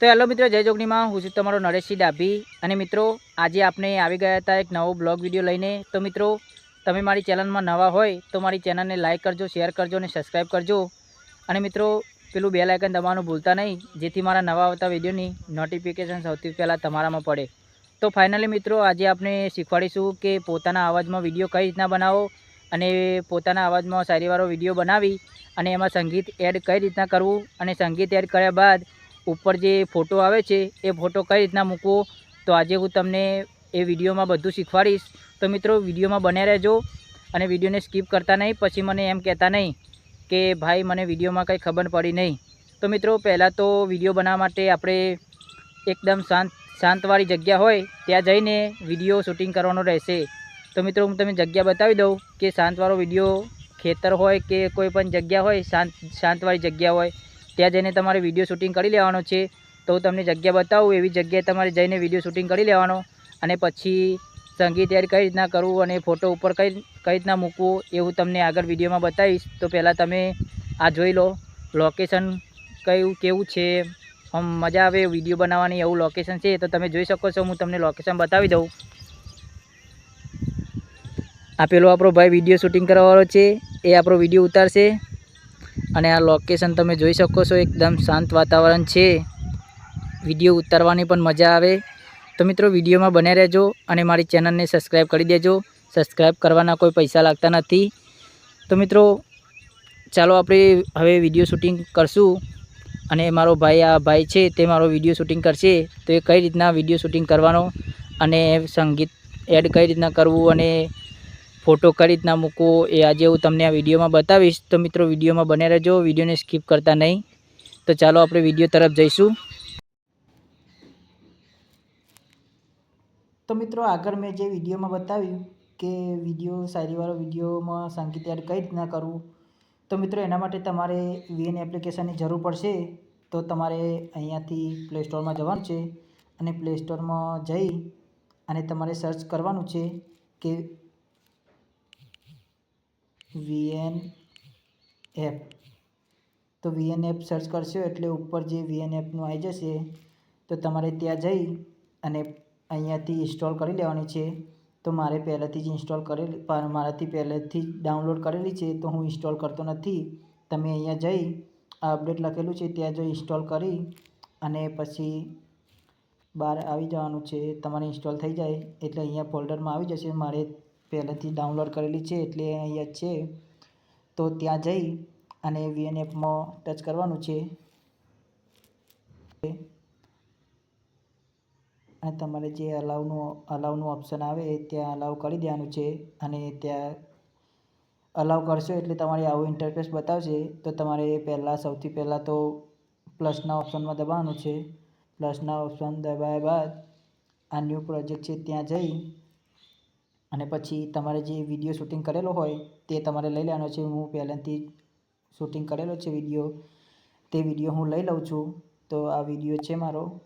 તો હેલો મિત્રો, જય જોગણીમાં. હું છું તમારો નરેશસિંહ ડાભી. અને મિત્રો, આજે આપણે આવી ગયા હતા એક નવો બ્લોગ વીડિયો લઈને. તો મિત્રો, તમે મારી ચેનલમાં નવા હોય, તો મારી ચેનલને લાઇક કરજો, શેર કરજો અને સબસ્ક્રાઈબ કરજો. અને મિત્રો, પેલું બે લાઇકન દબાવવાનું ભૂલતા નહીં, જેથી મારા નવા આવતા વિડીયોની નોટિફિકેશન સૌથી પહેલાં તમારામાં પડે. તો ફાઇનલી મિત્રો, આજે આપણે શીખવાડીશું કે પોતાના અવાજમાં વીડિયો કઈ રીતના બનાવો અને પોતાના અવાજમાં શાયરીવાળો વીડિયો બનાવી અને એમાં સંગીત એડ કઈ રીતના કરવું અને સંગીત એડ કર્યા બાદ ઉપર જે ફોટો આવે છે, એ ફોટો કઈ રીતના મૂકવો? તો આજે હું તમને એ વિડીયોમાં બધું શીખવાડીશ. તો મિત્રો, વિડીયોમાં બન્યા રહેજો અને વિડીયોને સ્કીપ કરતા નહીં. પછી મને એમ કહેતા નહીં કે, ભાઈ, મને વિડીયોમાં કંઈ ખબર પડી નહીં. તો મિત્રો, પહેલાં તો વીડિયો બનાવવા માટે આપણે એકદમ શાંત, શાંતવાળી જગ્યા હોય, ત્યાં જઈને વીડિયો શૂટિંગ કરવાનો રહેશે. તો મિત્રો, હું તમને જગ્યા બતાવી દઉં કે શાંતવાળો વીડિયો ખેતર હોય કે કોઈ પણ જગ્યા હોય, શાંત, શાંતવાળી જગ્યા હોય. ત્યાં જઈને તમારે વીડિયો શૂટિંગ કરી લેવાનો છે. તો હું તમને જગ્યા બતાવું, એવી જગ્યાએ તમારે જઈને વીડિયો શૂટિંગ કરી લેવાનો. અને પછી સંગીત એડ કઈ રીતના કરવું અને ફોટો ઉપર કઈ કઈ રીતના મૂકવું એ હું તમને આગળ વિડીયોમાં બતાવીશ. તો પહેલાં તમે આ જોઈ લો લોકેશન કયું, કેવું છે. આમ મજા આવે વીડિયો બનાવવાની, એવું લોકેશન છે તો તમે જોઈ શકો છો, હું તમને લોકેશન બતાવી દઉં. આ પેલો આપણો ભાઈ વીડિયો શૂટિંગ કરવાવાળો છે, એ આપણો વીડિયો ઉતારશે. અને આ લોકેશન તમે જોઈ શકો છો, એકદમ શાંત વાતાવરણ છે. વીડિયો ઉતારવાની પણ મજા આવે. તો મિત્રો, વિડીયોમાં બન્યા રહેજો અને મારી ચેનલને સબસ્ક્રાઈબ કરી દેજો. સબસ્ક્રાઈબ કરવાના કોઈ પૈસા લાગતા નથી. તો મિત્રો, ચાલો આપણે હવે વીડિયો શૂટિંગ કરશું. અને મારો ભાઈ, આ ભાઈ છે, તે મારો વીડિયો શૂટિંગ કરશે. તો એ કઈ રીતના વીડિયો શૂટિંગ કરવાનો અને સંગીત એડ કઈ રીતના કરવું અને ફોટો કઈ રીતના મૂકવો. એ આજે હું તમને આ વિડીયોમાં બતાવીશ. તો મિત્રો, વિડીયોમાં બને રહેજો. વિડીયોને સ્કીપ કરતા નહીં. તો ચાલો આપણે વીડિયો તરફ જઈશું. તો મિત્રો, આગળ મેં જે વિડીયોમાં બતાવ્યું કે વીડિયો શાયરીવાળો વિડીયોમાં સંગીત એડ કઈ રીતના કરવું. તો મિત્રો, એના માટે તમારે વીએન એપ્લિકેશનની જરૂર પડશે. તો તમારે અહીંયાથી પ્લે સ્ટોરમાં જવાનું છે. અને પ્લે સ્ટોરમાં જઈ અને તમારે સર્ચ કરવાનું છે કે વીએન એપ. તો વીએન એપ સર્ચ કરશો એટલે ઉપર જે વીએન એપનું આવી જશે, તો તમારે ત્યાં જઈ અને અહીંયાથી ઇન્સ્ટોલ કરી લેવાની છે. તો મારે પહેલાંથી જ ઇન્સ્ટોલ કરેલી મારાથી પહેલેથી જ ડાઉનલોડ કરેલી છે, તો હું ઇન્સ્ટોલ કરતો નથી. તમે અહીંયા જઈ, આ અપડેટ લખેલું છે, ત્યાં જો ઇન્સ્ટોલ કરી અને પછી બહાર આવી જવાનું છે, તમારે ઇન્સ્ટોલ થઈ જાય એટલે અહીંયા ફોલ્ડરમાં આવી જશે. મારે પહેલેથી ડાઉનલોડ કરેલી છે એટલે અહીંયા છે. તો ત્યાં જઈ અને વીએન એપમાં ટચ કરવાનું છે. અને તમારે જે અલાવનું અલાવનું ઓપ્શન આવે ત્યાં અલાવ કરી દેવાનું છે અને ત્યાં અલાવ કરશો એટલે તમારે આવું ઇન્ટરફેસ બતાવશે. તો તમારે પહેલાં સૌથી પહેલાં તો પ્લસના ઓપ્શનમાં દબાવવાનું છે. પ્લસના ઓપ્શન દબાવ્યા બાદ આ ન્યૂ પ્રોજેક્ટ છે ત્યાં જઈ અને પછી તમારે જે વીડિયો શૂટિંગ કરેલો હોય, તે તમારે લઈ લેવાનો છે. હું પહેલાંથી શૂટિંગ કરેલો છે વીડિયો તે વીડિયો હું લઈ લઉં છું. તો આ વીડિયો છે મારો.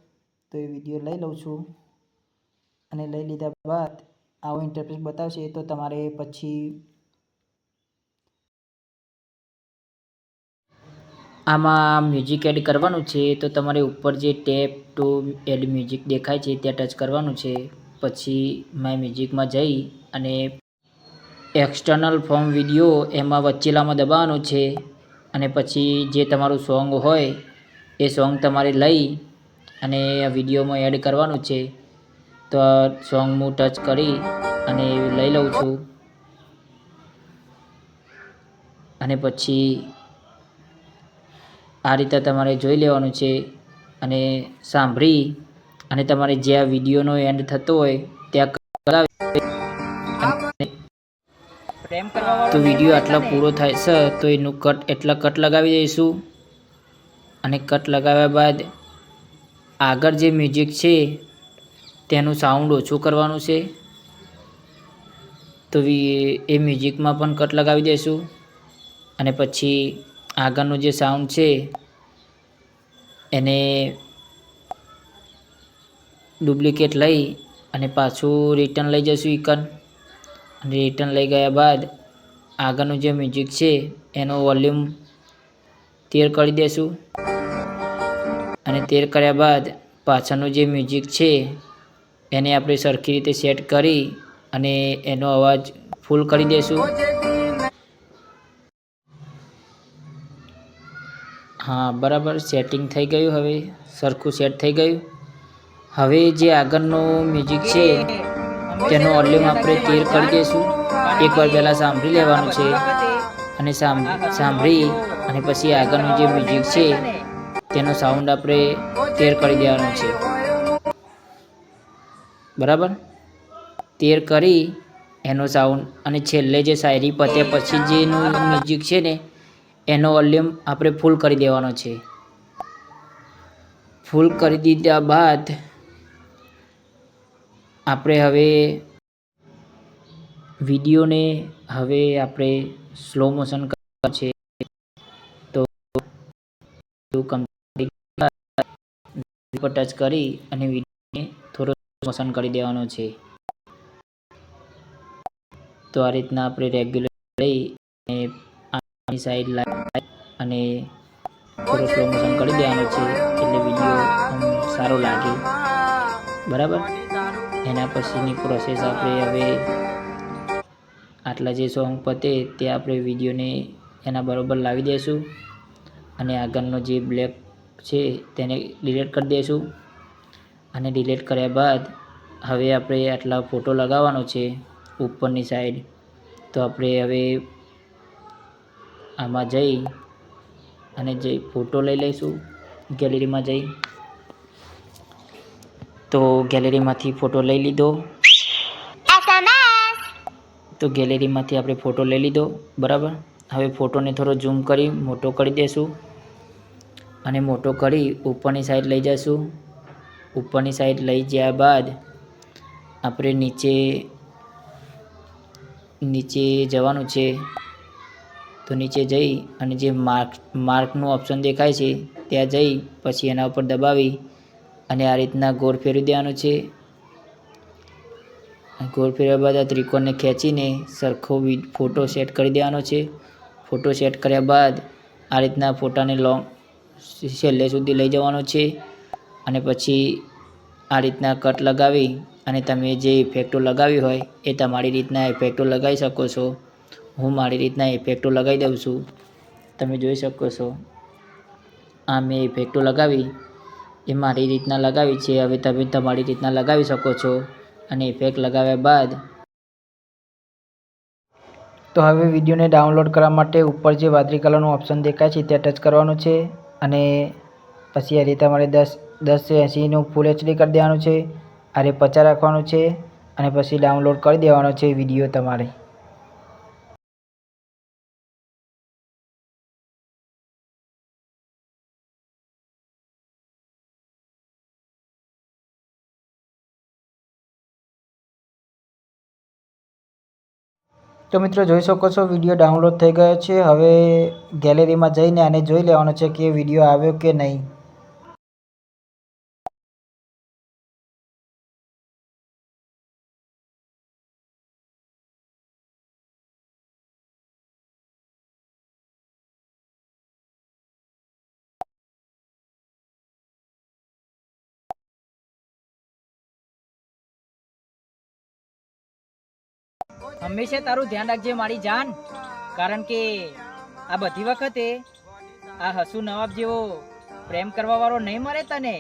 તો એ વીડિયો લઈ લઉં છું. અને લઈ લીધા બાદ આવો ઇન્ટરફેસ બતાવશે. તો તમારે પછી આમાં મ્યુઝિક એડ કરવાનું છે. તો તમારે ઉપર જે ટેપ ટુ એડ મ્યુઝિક દેખાય છે, ત્યાં ટચ કરવાનું છે. પછી માય મ્યુઝિકમાં જઈ અને એક્સટર્નલ ફોર્મ વીડિયો એમાં વચ્ચેલામાં દબાવવાનું છે અને પછી જે તમારું સોંગ હોય એ સોંગ તમારે લઈ અને વિડીયોમાં એડ કરવાનું છે. તો સોંગ હું ટચ કરી અને લઈ લઉં છું. અને પછી આ રીતે તમારે જોઈ લેવાનું છે અને સાંભળી અને તમારે જ્યાં વિડીયોનો એન્ડ થતો હોય ત્યાં તો વીડિયો આટલો પૂરો થાય છે તો એનું કટ એટલા કટ લગાવી દઈશું. અને કટ લગાવ્યા બાદ આગળ જે મ્યુઝિક છે તેનું સાઉન્ડ ઓછું કરવાનું છે. તો એ મ્યુઝિકમાં પણ કટ લગાવી દઈશું. અને પછી આગળનું જે સાઉન્ડ છે એને ડુપ્લિકેટ લઈ અને પાછું રિટર્ન લઈ જઈશું ઇકન અને રિટર્ન લઈ ગયા બાદ આગળનું જે મ્યુઝિક છે એનો વોલ્યુમ તેર કરી દઈશું અને તેર કર્યા બાદ પાછળનું જે મ્યુઝિક છે એને આપણે સરખી રીતે સેટ કરી અને એનો અવાજ ફૂલ કરી દઈશું હા, બરાબર સેટિંગ થઈ ગયું હવે, સરખું સેટ થઈ ગયું. હવે જે આગળનું મ્યુઝિક છે, તેનો વોલ્યુમ આપણે તેર કરી દઈશું. એકવાર પહેલાં સાંભળી લેવાનું છે અને સાંભળી અને પછી આગળનું જે મ્યુઝિક છે, તેનો સાઉન્ડ આપણે તેર કરી દેવાનો છે. બરાબર? તેર કરી એનો સાઉન્ડ અને છેલ્લે જે શાયરી પત્યા પછી જેનું મ્યુઝિક છે ને, એનો વોલ્યુમ આપણે ફૂલ કરી દેવાનો છે. ફૂલ કરી દીધા બાદ આપણે હવે વિડીયોને હવે આપણે સ્લો મોશન કરવા છે. તો ટચ કરી અને વિડીયોને થોડો મોશન કરી દેવાનો છે. તો આ રીતના આપણે રેગ્યુલર લઈ અને આની સાઈડ લાઈ અને થોડો સ્લો મોશન કરી દેવાનો છે એટલે વીડિયો સારો લાગે. બરાબર? એના પછીની પ્રોસેસ આપણે હવે આટલા જે સોંગ પતે તે આપણે વિડીયોને એના બરોબર લાવી દઈશું અને આગળનો જે બ્લેક છે તેને ડિલેટ કરી દઈશું અને ડિલેટ કર્યા બાદ હવે આપણે આટલા ફોટો લગાવવાનો છે ઉપરની સાઈડ તો આપણે હવે આમાં જઈ અને જે ફોટો લઈ લઈશું ગેલેરીમાં જઈ. તો ગેલેરીમાંથી ફોટો લઈ લીધો. તો ગેલેરીમાંથી આપણે ફોટો લઈ લીધો બરાબર? હવે ફોટોને થોડો ઝૂમ કરી મોટો કરી દઈશું અને મોટો કરી ઉપરની સાઈડ લઈ જઈશું ઉપરની સાઈડ લઈ ગયા બાદ આપણે નીચે નીચે જવાનું છે. તો નીચે જઈ અને જે માર્ક માર્કનું ઓપ્શન દેખાય છે ત્યાં જઈ પછી એના ઉપર દબાવી અને આ રીતના ગોળ ફેરવી દેવાનું છે. ગોળ ફેરવ્યા બાદ આ ત્રિકોણને ખેંચીને સરખો ફોટો સેટ કરી દેવાનો છે. ફોટો સેટ કર્યા બાદ આ રીતના ફોટાને લોંગ છેલ્લે સુધી લઈ જવાનો છે. અને પછી આ રીતના કટ લગાવી અને તમે જે ઇફેક્ટો લગાવી હોય એ તમારી રીતના ઇફેક્ટો લગાવી શકો છો. હું મારી રીતના ઇફેક્ટો લગાવી દઉં છું. તમે જોઈ શકો છો. આ મેં ઇફેક્ટો લગાવી એ મારી રીતના લગાવી છે. હવે તમે તમારી રીતના લગાવી શકો છો. અને ઇફેક્ટ લગાવ્યા બાદ તો હવે વિડીયોને ડાઉનલોડ કરવા માટે ઉપર જે વાદળી કલરનું ઓપ્શન દેખાય છે, ત્યાં ટચ કરવાનું છે. અને પછી આ રીતે તમારે દસ દસ એંસીનું ફૂલ એચડી કરી દેવાનું છે. રીતે પચાસ રાખવાનું છે. અને પછી ડાઉનલોડ કરી દેવાનો છે વીડિયો તમારે. તો મિત્રો જોઈ શકો છો વીડિયો ડાઉનલોડ થઈ ગયો છે. હવે ગેલેરીમાં જઈને આને જોઈ લેવાનો છે કે વીડિયો આવ્યો કે નહીં. હંમેશા તારું ધ્યાન રાખજે મારી જાન. કારણ કે આ બધી વખતે આ હસુ નવાબ જેવો પ્રેમ કરવા વાળો નહીં મળે તને.